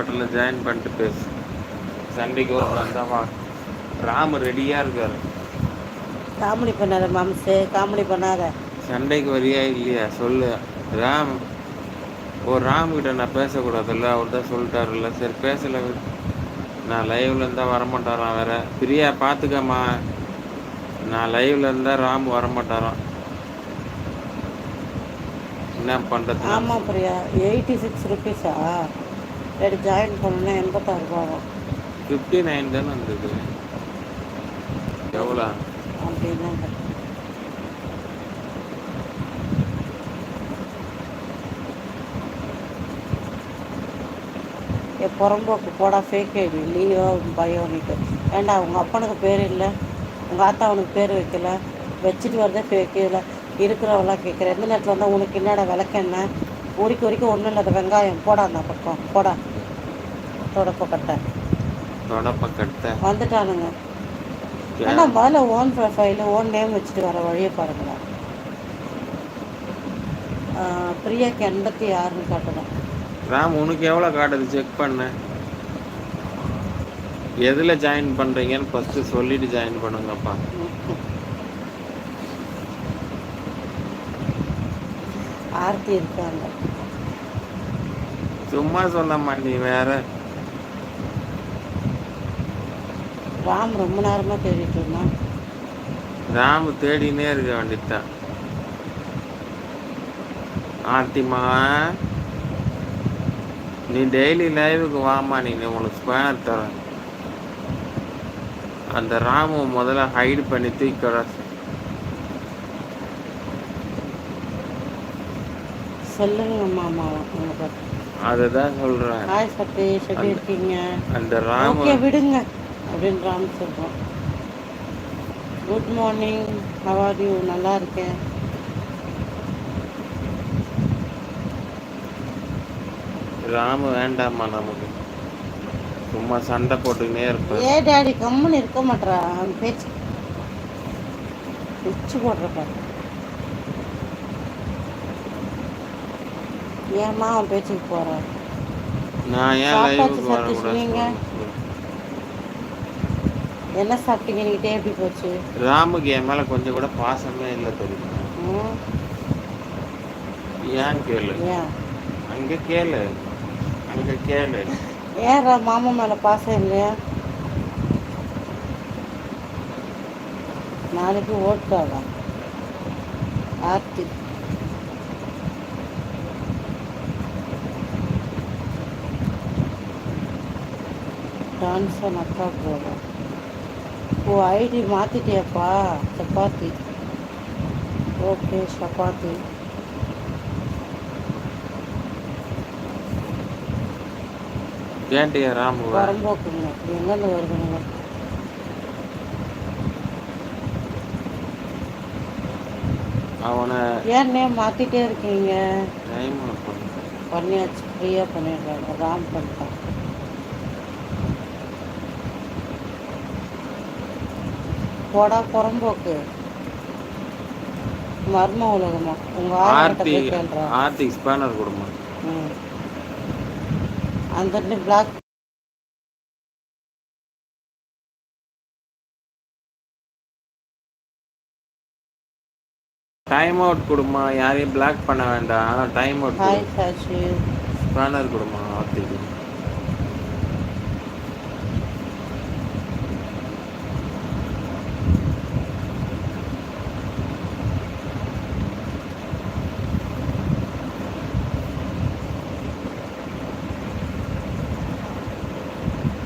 ஹாஸ்பிட்டலில் ஜாயின் பண்ணிட்டு பேசு. சண்டைக்கு ஒரு வந்தால் வா. ராமு ரெடியாக இருக்காரு. காமெடி பண்ணாத மாம்சு காமெடி பண்ணாத. சண்டைக்கு வரியா இல்லையா? சொல்லு. ராம் ஓ ராம் கிட்ட நான் பேசக்கூடாதுல்ல? அவர் தான் சொல்லிட்டாருல்ல. சரி பேசல. நான் லைவ்ல இருந்தா வரமாட்டாராம் வேற. பிரியா பார்த்துக்கம்மா நான் லைவ்ல இருந்தா ராம் வரமாட்டாராம். என்ன பண்றது? ஆமாம் பிரியா. எயிட்டி சிக்ஸ் ருபீஸா ரெடி ஜாயின் பண்ணணும்னா எண்பத்தாறு ரூபா ஆகும் ஃபிஃப்டி நைன் தானே வந்தது? எவ்வளோ? அப்படின்னு ஏ புறம்போக்கு போடா ஃபேக் ஐடி லியோ பயோனிக்கு ஏண்டா உங்கள் அப்பனுக்கு பேர் இல்லை? உங்கள் ஆத்தா அவனுக்கு பேர் வைக்கல? வச்சுட்டு வரதே ஃபேக் இல்லை. இருக்கிறவெல்லாம் கேட்குறேன் எந்த நேரத்தில் வந்தால் உனக்கு என்னடா விளக்கெண்ண உரிக்க உரிக்க ஒன்றும் இல்லாத வெங்காயம். போடா அந்த பக்கம். போடா. தொடப்ப கட்டை. தொடப்ப கட்ட. வந்துட்டானுங்க. ஏன்னா முதல்ல ஓன் ப்ரொஃபைலு ஓன் நேம் வச்சுட்டு வர வழியை பாருங்களா. பிரியாக்கு எண்பத்தி ஆறுன்னு காட்டணும். ராம் உனக்கு எவ்வளோ காட்டுது? செக் பண்ண. எதில் ஜாயின் பண்ணுறீங்கன்னு ஃபஸ்ட்டு சொல்லிட்டு ஜாயின் பண்ணுங்கப்பா. ஆர்த்தி இருக்காங்க. சும்மா சொன்னம்மா நீ வேற. ராம் ரொம்ப நேரமாக தேடிட்டு இருந்தான். ராம் தேடினே இருக்க வேண்டியதுதான் ஆர்த்திமா நீ டெய்லி லைவுக்கு வாமா நீ உனக்கு ஸ்பேனர் தரேன். அந்த ராமு முதல்ல ஹைடு பண்ணி தூக்கிட சொல்லுங்க மாமா உங்க பார்த்து அதுதான் சொல்றேன். ஹாய் சதீஷ் எப்படி இருக்கீங்க? அந்த ராமு ஓகே விடுங்க அப்படின்னு ராம் சொல்கிறோம் குட் மார்னிங் ஹவார் யூ நல்லா இருக்கேன். ராமு வேண்டாம்மா நமக்கு. சும்மா சண்டை போட்டுக்கினே இருப்பேன் ஏ டாடி கம்முன்னு இருக்க அவன் பேச்சு பிச்சு போடுறப்ப ஏம்மா அவன் பேச்சுக்கு போற? நான் ஏன் லைவுக்கு வரக்கூடாது? என்ன சாப்பிட்டீங்க? நீங்க டே எப்படி போச்சு? ராமுக்கு என் மேல கொஞ்சம் கூட பாசமே இல்லை தெரியுமா ஏன் கேளு? அங்க கேளு. அங்க கேளு. ஏன் மாமா மேல பாசம் இல்லையா? நாளைக்கு ஓட்டாவா ஆர்த்தி. டான்ஸன் அக்கா போல ஓ ஐடி மாத்திட்டியாப்பா சப்பாத்தி. ஓகே சப்பாத்தி. ஏன்டியா ராமு வரம்போக்குங்க எங்கேருந்து வருதுங்க அவனை ஏன் நேம் மாத்திட்டே இருக்கீங்க? பண்ணியாச்சு. ஃப்ரீயாக பண்ணிடுறாங்க. ராம் பண்ணிட்டான் போடா புறம்போக்கு. மர்ம உலகமா? உங்க ஆர்த்தி ஆர்த்தி ஸ்பேனர் கொடுமா. அந்த பிளாக் டைம் அவுட் கொடுமா. யாரையும் பிளாக் பண்ண வேண்டாம். Time out hi Sashi spanner கொடுமா ஆர்த்திக்கு.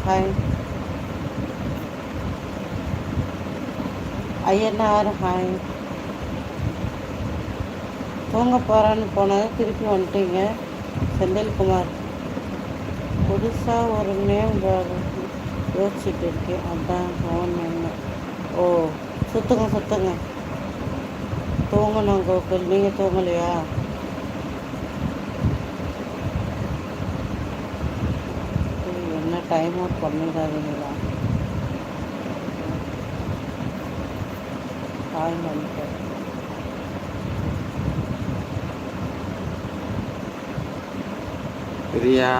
Hi Ayyanar hi. தூங்க போகிறான்னு போனது திருப்பி வந்துட்டீங்க செந்தில்குமார். புதுசாக ஒரு நேம் யோசிச்சுட்டு இருக்கேன். அதான் ஃபோன் என்ன ஓ சுத்துங்க சுத்துங்க. தூங்கணும் கோகுல். நீங்கள் தூங்கலையா ஏய், என்ன டைம் அவுட் பண்ணிடாதீங்களா ஹாய் மணிக்கர் பிரியா.